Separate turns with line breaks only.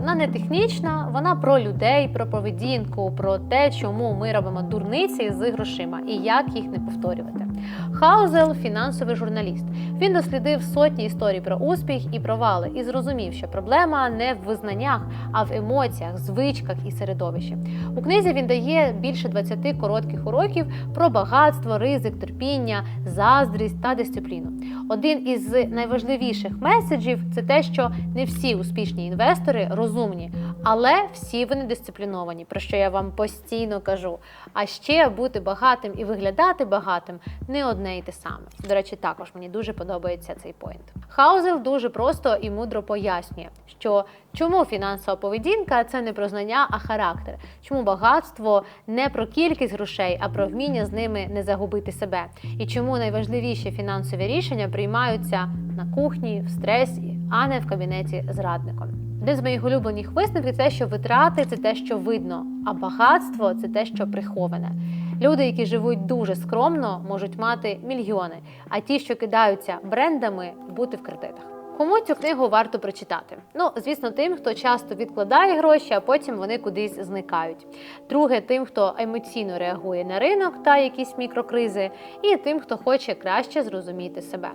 Вона не технічна, вона про людей, про поведінку, про те, чому ми робимо дурниці з грошима і як їх не повторювати. Хаузел фінансовий журналіст. Він дослідив сотні історій про успіх і провали і зрозумів, що проблема не в визнаннях, а в емоціях, звичках і середовищі. У книзі він дає більше 20 коротких уроків про багатство, ризик, терпіння, заздрість та дисципліну. Один із найважливіших меседжів це те, що не всі успішні інвестори розумні, але всі вони дисципліновані, про що я вам постійно кажу. А ще бути багатим і виглядати багатим не одне й те саме. До речі, також мені дуже подобається цей поінт. Хаузел дуже просто і мудро пояснює, що чому фінансова поведінка це не про знання, а характер. Чому багатство не про кількість грошей, а про вміння з ними не загубити себе. І чому найважливіші фінансові рішення приймаються на кухні, в стресі, а не в кабінеті з радником. Один з моїх улюблених висновків це, що витрати це те, що видно, а багатство це те, що приховане. Люди, які живуть дуже скромно, можуть мати мільйони, а ті, що кидаються брендами, бути в кредитах. Кому цю книгу варто прочитати? Ну, звісно, тим, хто часто відкладає гроші, а потім вони кудись зникають. Друге, тим, хто емоційно реагує на ринок та якісь мікрокризи, і тим, хто хоче краще зрозуміти себе.